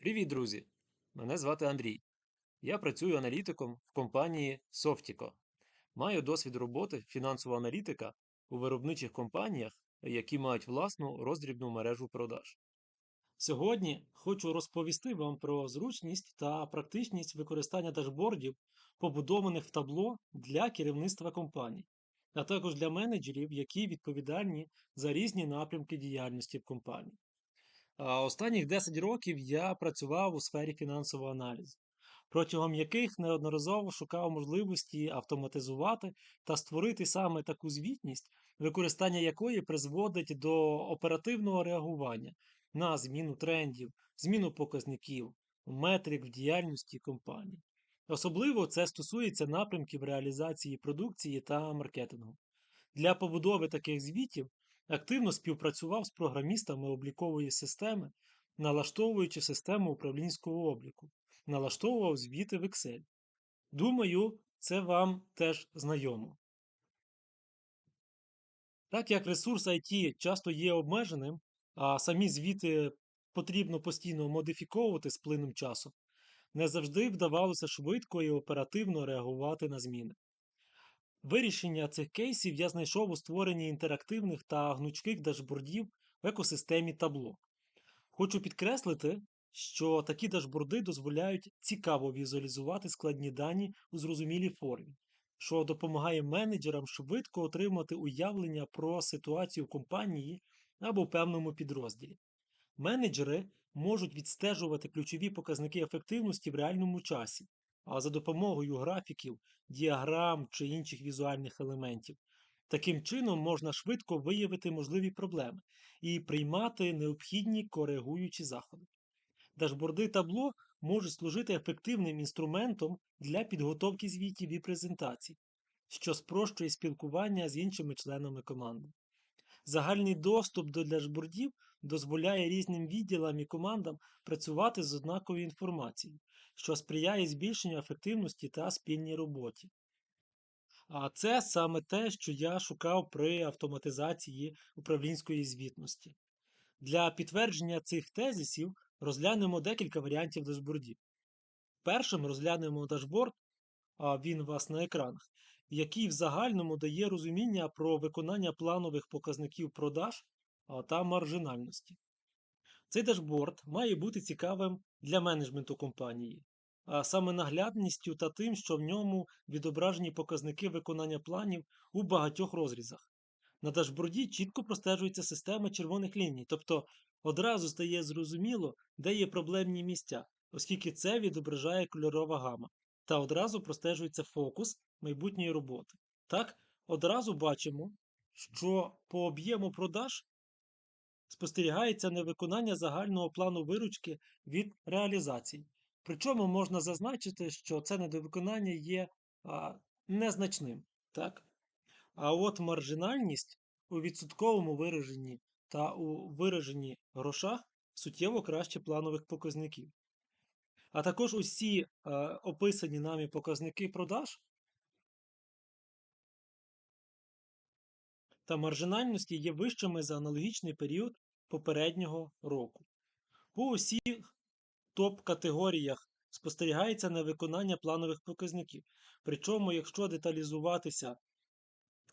Привіт, друзі! Мене звати Андрій. Я працюю аналітиком в компанії Softico. Маю досвід роботи фінансового аналітика у виробничих компаніях, які мають власну роздрібну мережу продаж. Сьогодні хочу розповісти вам про зручність та практичність використання дашбордів, побудованих в табло для керівництва компаній, а також для менеджерів, які відповідальні за різні напрямки діяльності в компанії. Останніх 10 років я працював у сфері фінансового аналізу, протягом яких неодноразово шукав можливості автоматизувати та створити саме таку звітність, використання якої призводить до оперативного реагування на зміну трендів, зміну показників, метрик в діяльності компанії. Особливо це стосується напрямків реалізації продукції та маркетингу. Для побудови таких звітів активно співпрацював з програмістами облікової системи, налаштовуючи систему управлінського обліку, налаштовував звіти в Excel. Думаю, це вам теж знайомо. Так як ресурс IT часто є обмеженим, а самі звіти потрібно постійно модифіковувати з плином часу, не завжди вдавалося швидко і оперативно реагувати на зміни. Вирішення цих кейсів я знайшов у створенні інтерактивних та гнучких дашбордів в екосистемі табло. Хочу підкреслити, що такі дашборди дозволяють цікаво візуалізувати складні дані у зрозумілій формі, що допомагає менеджерам швидко отримати уявлення про ситуацію в компанії або в певному підрозділі. Менеджери можуть відстежувати ключові показники ефективності в реальному часі, а за допомогою графіків, діаграм чи інших візуальних елементів. Таким чином можна швидко виявити можливі проблеми і приймати необхідні коригуючі заходи. Дашборди табло можуть служити ефективним інструментом для підготовки звітів і презентацій, що спрощує спілкування з іншими членами команди. Загальний доступ до дашбордів дозволяє різним відділам і командам працювати з однаковою інформацією, що сприяє збільшенню ефективності та спільній роботі. А це саме те, що я шукав при автоматизації управлінської звітності. Для підтвердження цих тезисів розглянемо декілька варіантів дашбордів. Першим розглянемо дашборд, а він у вас на екранах, який в загальному дає розуміння про виконання планових показників продаж та маржинальності. Цей дашборд має бути цікавим для менеджменту компанії, саме наглядністю та тим, що в ньому відображені показники виконання планів у багатьох розрізах. На дашборді чітко простежується система червоних ліній, тобто одразу стає зрозуміло, де є проблемні місця, оскільки це відображає кольорова гама, та одразу простежується фокус майбутньої роботи. Так, одразу бачимо, що по об'єму продаж спостерігається невиконання загального плану виручки від реалізацій. Причому можна зазначити, що це недовиконання є а, незначним. Так? А от маржинальність у відсотковому вираженні та у вираженні грошах суттєво краще планових показників. А також усі е, описані нами показники продаж та маржинальності є вищими за аналогічний період попереднього року. По усіх топ-категоріях спостерігається невиконання планових показників. Причому, якщо деталізуватися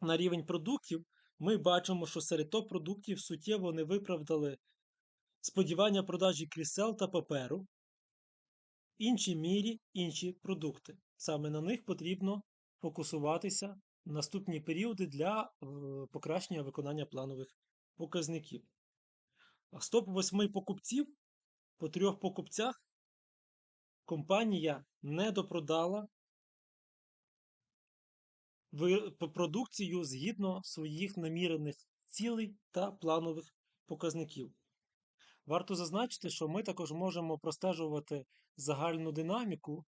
на рівень продуктів, ми бачимо, що серед топ-продуктів суттєво не виправдали сподівання продажі крісел та паперу, іншій мірі інші продукти. Саме на них потрібно фокусуватися в наступні періоди для е, покращення виконання планових показників. З топ-8 покупців по трьох покупцях компанія не допродала продукцію згідно своїх намірених цілей та планових показників. Варто зазначити, що ми також можемо простежувати загальну динаміку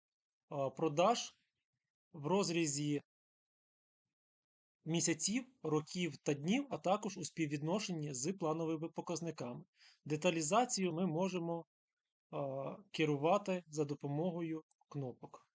продаж в розрізі місяців, років та днів, а також у співвідношенні з плановими показниками. Деталізацію ми можемо керувати за допомогою кнопок.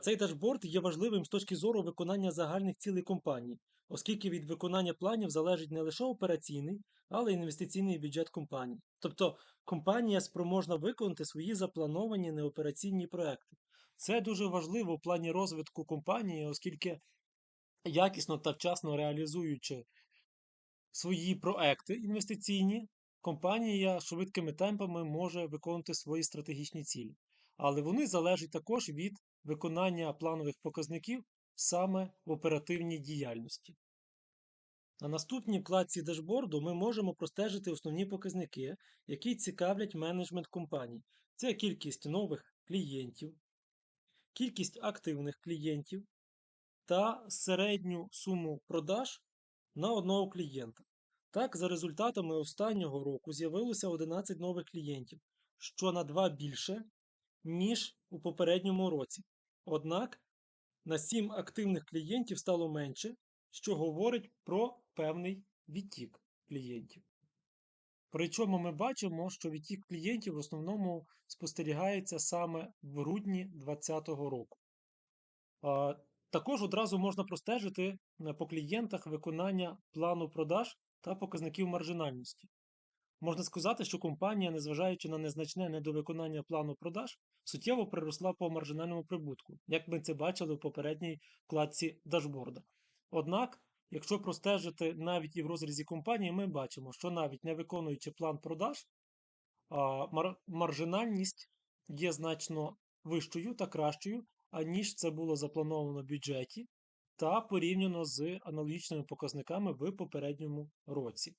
Цей дашборд є важливим з точки зору виконання загальних цілей компанії, оскільки від виконання планів залежить не лише операційний, але й інвестиційний бюджет компанії. Тобто компанія спроможна виконати свої заплановані неопераційні проекти. Це дуже важливо в плані розвитку компанії, оскільки якісно та вчасно реалізуючи свої проекти інвестиційні, компанія швидкими темпами може виконувати свої стратегічні цілі. Але вони залежать також від виконання планових показників саме в оперативній діяльності. На наступній вкладці дашборду ми можемо простежити основні показники, які цікавлять менеджмент компаній. Це кількість нових клієнтів, кількість активних клієнтів та середню суму продаж на одного клієнта. Так, за результатами останнього року з'явилося 11 нових клієнтів, що на 2 більше, ніж у попередньому році. Однак на 7 активних клієнтів стало менше, що говорить про певний відтік клієнтів. Причому ми бачимо, що відтік клієнтів в основному спостерігається саме в грудні 2020 року. Також одразу можна простежити е, по клієнтах виконання плану продаж та показників маржинальності. Можна сказати, що компанія, незважаючи на незначне недовиконання плану продаж, суттєво приросла по маржинальному прибутку, як ми це бачили в попередній вкладці дашборда. Однак, якщо простежити навіть і в розрізі компанії, ми бачимо, що навіть не виконуючи план продаж, маржинальність є значно вищою та кращою, аніж це було заплановано в бюджеті, та порівняно з аналогічними показниками в попередньому році.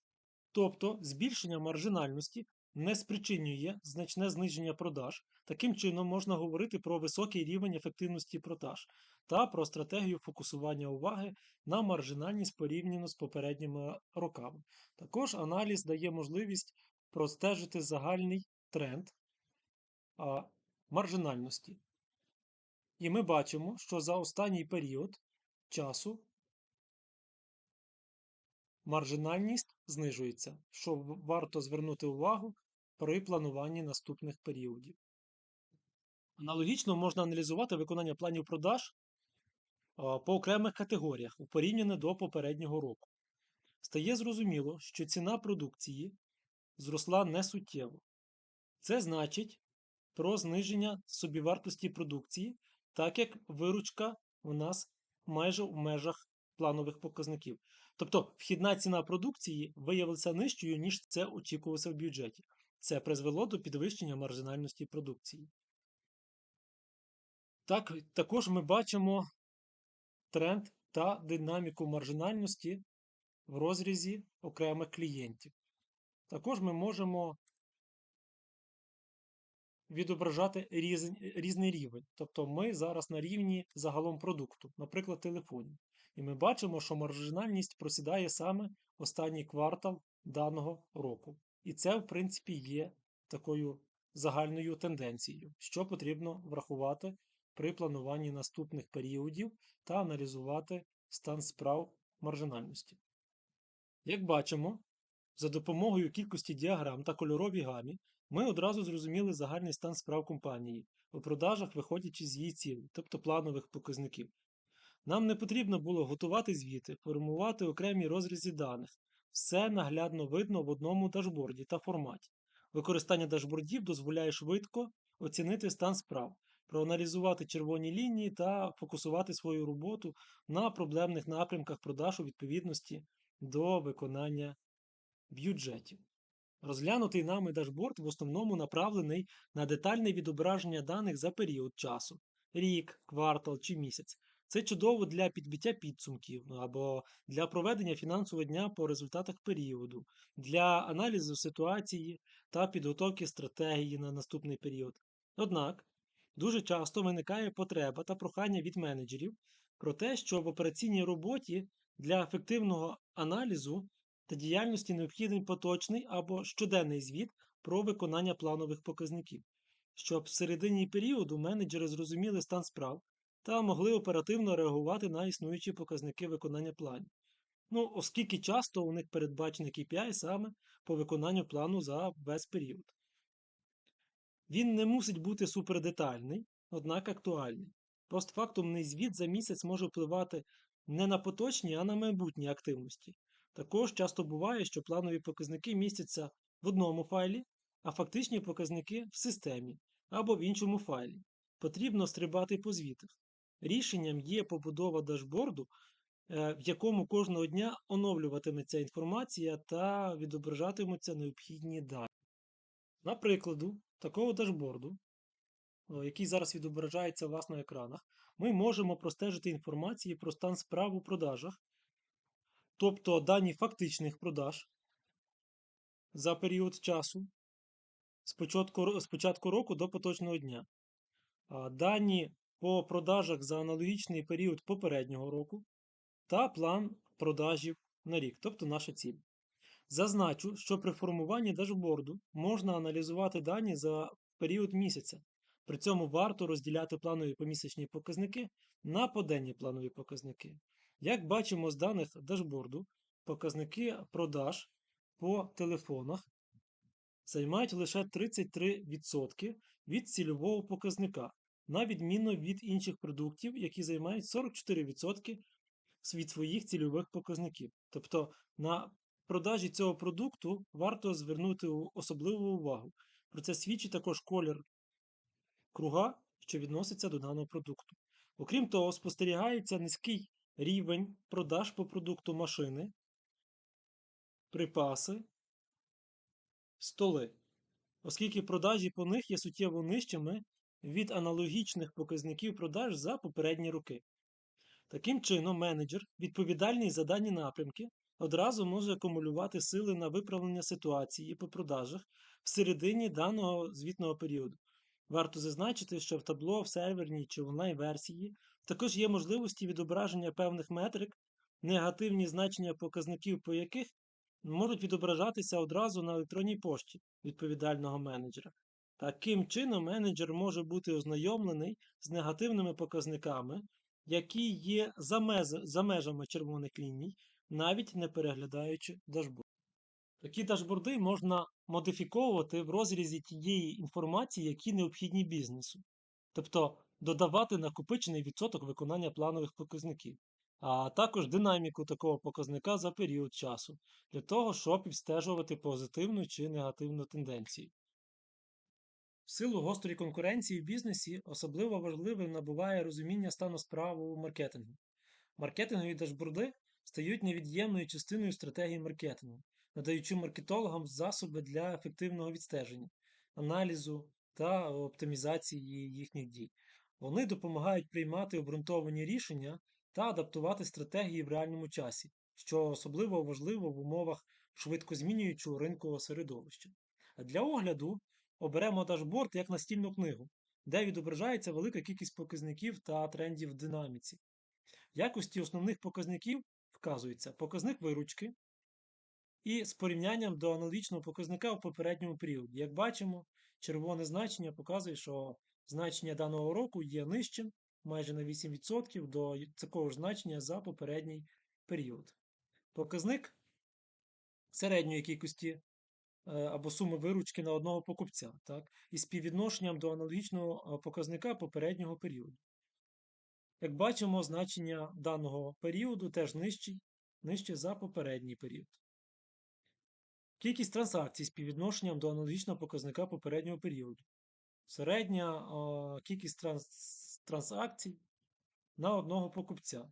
Тобто збільшення маржинальності не спричинює значне зниження продаж. Таким чином можна говорити про високий рівень ефективності продаж та про стратегію фокусування уваги на маржинальність порівняно з попередніми роками. Також аналіз дає можливість простежити загальний тренд маржинальності. І ми бачимо, що за останній період часу маржинальність знижується, що варто звернути увагу при плануванні наступних періодів. Аналогічно можна аналізувати виконання планів продаж по окремих категоріях порівняно до попереднього року. Стає зрозуміло, що ціна продукції зросла несуттєво. Це значить про зниження собівартості продукції, так як виручка у нас майже в межах планових показників. Тобто вхідна ціна продукції виявилася нижчою, ніж це очікувалося в бюджеті. Це призвело до підвищення маржинальності продукції. Так, також ми бачимо тренд та динаміку маржинальності в розрізі окремих клієнтів. Також ми можемо відображати різень- різний рівень. Тобто ми зараз на рівні загалом продукту, наприклад, телефонів. І ми бачимо, що маржинальність просідає саме останній квартал даного року. І це, в принципі, є такою загальною тенденцією, що потрібно врахувати при плануванні наступних періодів та аналізувати стан справ маржинальності. Як бачимо, за допомогою кількості діаграм та кольоровій гамі ми одразу зрозуміли загальний стан справ компанії у продажах, виходячи з її цілей, тобто планових показників. Нам не потрібно було готувати звіти, формувати окремі розрізи даних. Все наглядно видно в одному дашборді та форматі. Використання дашбордів дозволяє швидко оцінити стан справ, проаналізувати червоні лінії та фокусувати свою роботу на проблемних напрямках продаж у відповідності до виконання бюджетів. Розглянутий нами дашборд в основному направлений на детальне відображення даних за період часу рік, квартал чи місяць. Це чудово для підбиття підсумків або для проведення фінансового дня по результатах періоду, для аналізу ситуації та підготовки стратегії на наступний період. Однак, дуже часто виникає потреба та прохання від менеджерів про те, що в операційній роботі для ефективного аналізу та діяльності необхідний поточний або щоденний звіт про виконання планових показників, щоб в середині періоду менеджери зрозуміли стан справ та могли оперативно реагувати на існуючі показники виконання планів. Ну, оскільки часто у них передбачений KPI саме по виконанню плану за весь період. Він не мусить бути супердетальний, однак актуальний. Постфактумний звіт за місяць може впливати не на поточні, а на майбутні активності. Також часто буває, що планові показники містяться в одному файлі, а фактичні показники в системі або в іншому файлі. Потрібно стрибати по звітах. Рішенням є побудова дашборду, е, в якому кожного дня оновлюватиметься інформація та відображатимуться необхідні дані. На прикладу такого дашборду, який зараз відображається вас на екранах, ми можемо простежити інформації про стан справ у продажах, тобто дані фактичних продаж за період часу з початку, з початку року до поточного дня. Дані по продажах за аналогічний період попереднього року та план продажів на рік, тобто наша ціль. Зазначу, що при формуванні дашборду можна аналізувати дані за період місяця. При цьому варто розділяти планові помісячні показники на поденні планові показники. Як бачимо з даних дашборду, показники продаж по телефонах займають лише 33% від цільового показника, на відміну від інших продуктів, які займають 44% від своїх цільових показників. Тобто на продажі цього продукту варто звернути особливу увагу. Про це свідчить також колір круга, що відноситься до даного продукту. Окрім того, спостерігається низький рівень продаж по продукту машини, припаси, столи, оскільки продажі по них є суттєво нижчими від аналогічних показників продаж за попередні роки. Таким чином, менеджер, відповідальний за дані напрямки, одразу може акумулювати сили на виправлення ситуації по продажах в середині даного звітного періоду. Варто зазначити, що в табло в серверній чи онлайн-версії також є можливості відображення певних метрик, негативні значення показників, по яких можуть відображатися одразу на електронній пошті відповідального менеджера. Таким чином, менеджер може бути ознайомлений з негативними показниками, які є за, мез- за межами червоних ліній, навіть не переглядаючи дашборд. Такі дашборди можна модифіковувати в розрізі тієї інформації, які необхідні бізнесу, тобто додавати накопичений відсоток виконання планових показників, а також динаміку такого показника за період часу, для того, щоб відстежувати позитивну чи негативну тенденцію. В силу гострої конкуренції в бізнесі особливо важливим набуває розуміння стану справ у маркетингу. Маркетингові дашборди стають невід'ємною частиною стратегії маркетингу, надаючи маркетологам засоби для ефективного відстеження, аналізу та оптимізації їхніх дій. Вони допомагають приймати обґрунтовані рішення та адаптувати стратегії в реальному часі, що особливо важливо в умовах швидко змінюючого ринкового середовища. Для огляду оберемо дашборд як настільну книгу, де відображається велика кількість показників та трендів в динаміці. В якості основних показників вказується показник виручки і з порівнянням до аналогічного показника в попередньому періоді. Як бачимо, червоне значення показує, що значення даного року є нижчим майже на 8% до такого ж значення за попередній період. Показник середньої кількості е, або суми виручки на одного покупця, так, із співвідношенням до аналогічного е, показника попереднього періоду. Як бачимо, значення даного періоду теж нижчий, нижче за попередній період. Кількість транзакцій з співвідношенням до аналогічного показника попереднього періоду. Середня кількість транс- транзакцій на одного покупця.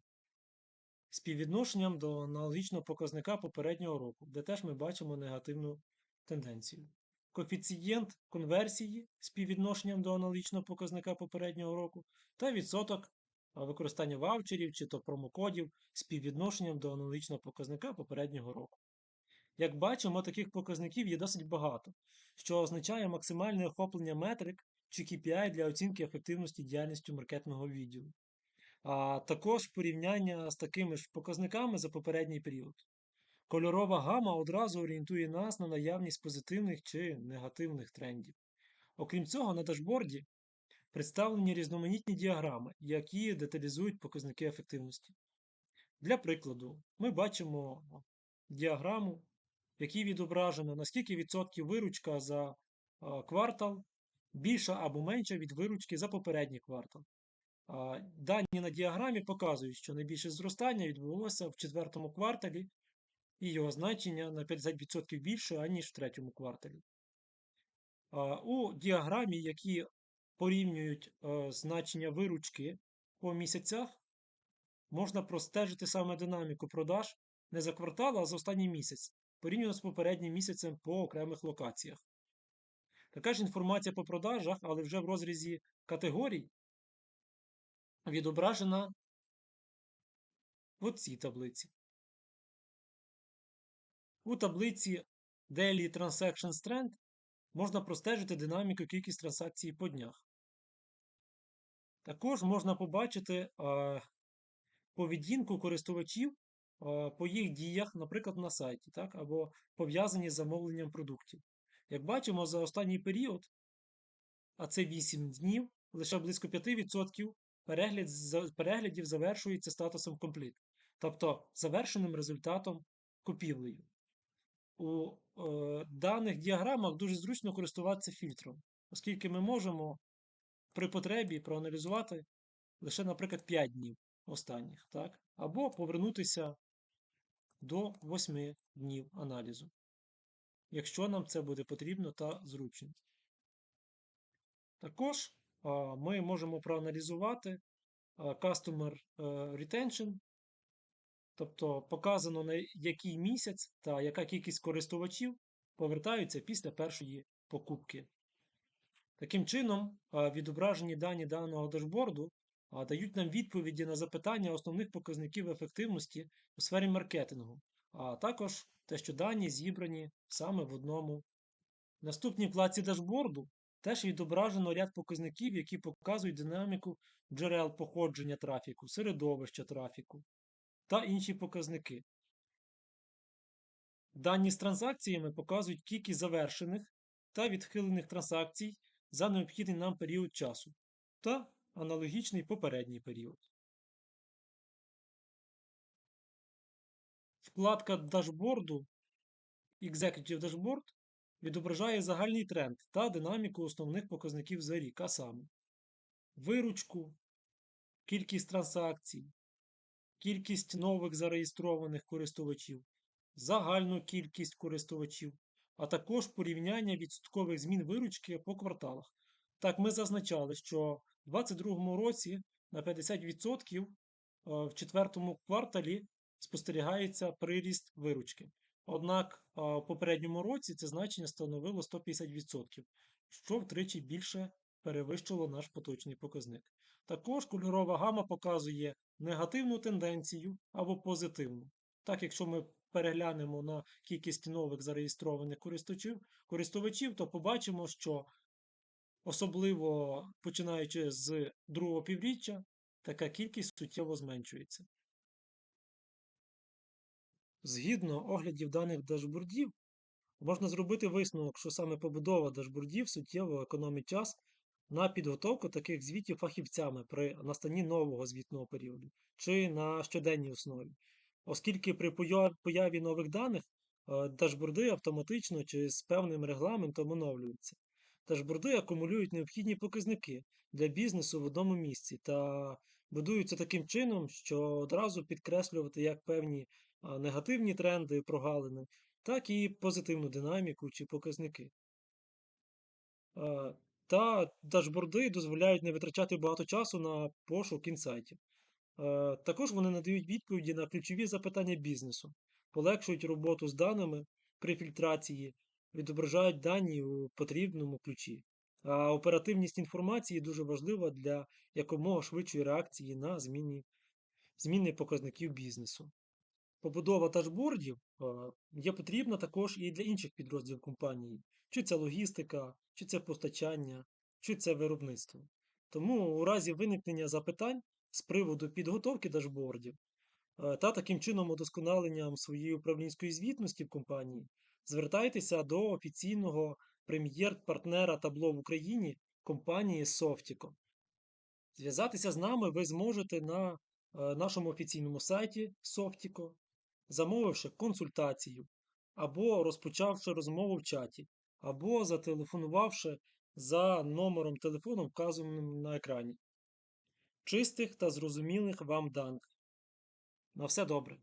Співвідношенням до аналогічного показника попереднього року, де теж ми бачимо негативну тенденцію. Коефіцієнт конверсії співвідношенням до аналогічного показника попереднього року та відсоток використання ваучерів чи то промокодів співвідношенням до аналогічного показника попереднього року. Як бачимо, таких показників є досить багато, що означає максимальне охоплення метрик чи KPI для оцінки ефективності діяльності маркетингового відділу, а також порівняння з такими ж показниками за попередній період. Кольорова гама одразу орієнтує нас на наявність позитивних чи негативних трендів. Окрім цього, на дашборді представлені різноманітні діаграми, які деталізують показники ефективності. Для прикладу, ми бачимо діаграму, якій відображено, наскільки відсотків виручка за квартал більша або менша від виручки за попередній квартал. Дані на діаграмі показують, що найбільше зростання відбулося в четвертому кварталі, і його значення на 50% більше, аніж в третьому кварталі. У діаграмі, які порівнюють значення виручки по місяцях, можна простежити саме динаміку продаж не за квартал, а за останній місяць, порівняно з попереднім місяцем по окремих локаціях. Така ж інформація по продажах, але вже в розрізі категорій, відображена в цій таблиці. У таблиці Daily Transactions Trend можна простежити динаміку кількість транзакцій по днях. Також можна побачити поведінку користувачів по їх діях, наприклад, на сайті, так, або пов'язані з замовленням продуктів. Як бачимо, за останній період, а це 8 днів, лише близько 5% перегляд, переглядів завершується статусом Complete, тобто завершеним результатом купівлею. У е, даних діаграмах дуже зручно користуватися фільтром, оскільки ми можемо при потребі проаналізувати лише, наприклад, 5 днів останніх, так? або повернутися до 8 днів аналізу, якщо нам це буде потрібно та зручно. Також ми можемо проаналізувати Customer е, Retention, тобто показано на який місяць та яка кількість користувачів повертаються після першої покупки. Таким чином, відображені дані даного дашборду дають нам відповіді на запитання основних показників ефективності у сфері маркетингу, а також те, що дані зібрані саме в одному. В наступній вкладці дашборду теж відображено ряд показників, які показують динаміку джерел походження трафіку, середовища трафіку та інші показники. Дані з транзакціями показують кількість завершених та відхилених транзакцій за необхідний нам період часу та аналогічний попередній період. Вкладка дашборду Executive Dashboard відображає загальний тренд та динаміку основних показників за рік, а саме виручку, кількість транзакцій, кількість нових зареєстрованих користувачів, загальну кількість користувачів, а також порівняння відсоткових змін виручки по кварталах. Так, ми зазначали, що в 2022 році на 50% е, в четвертому кварталі спостерігається приріст виручки. Однак е, в попередньому році це значення становило 150%, що втричі більше перевищило наш поточний показник. Також кольорова гама показує негативну тенденцію або позитивну. Так, якщо ми переглянемо на кількість нових зареєстрованих користувачів, користувачів, то побачимо, що особливо починаючи з другого півріччя, така кількість суттєво зменшується. Згідно оглядів даних дашбордів, можна зробити висновок, що саме побудова дашбордів суттєво економить час на підготовку таких звітів фахівцями при настанні нового звітного періоду чи на щоденній основі, оскільки при появі нових даних е, дашборди автоматично чи з певним регламентом оновлюються. Дашборди акумулюють необхідні показники для бізнесу в одному місці та будуються таким чином, що одразу підкреслювати як певні негативні тренди, прогалини, так і позитивну динаміку чи показники. Та дашборди дозволяють не витрачати багато часу на пошук інсайтів. Також вони надають відповіді на ключові запитання бізнесу, полегшують роботу з даними при фільтрації, відображають дані у потрібному ключі. А оперативність інформації дуже важлива для якомога швидшої реакції на зміни, зміни показників бізнесу. Побудова дашбордів е, є потрібна також і для інших підрозділів компанії, чи це логістика, чи це постачання, чи це виробництво. Тому у разі виникнення запитань з приводу підготовки дашбордів та таким чином удосконаленням своєї управлінської звітності в компанії, звертайтеся до офіційного прем'єр-партнера табло в Україні компанії Softico. Зв'язатися з нами ви зможете на е, нашому офіційному сайті Softico, замовивши консультацію, або розпочавши розмову в чаті, або зателефонувавши за номером телефону, вказаним на екрані. чистих та зрозумілих вам даних. На все добре.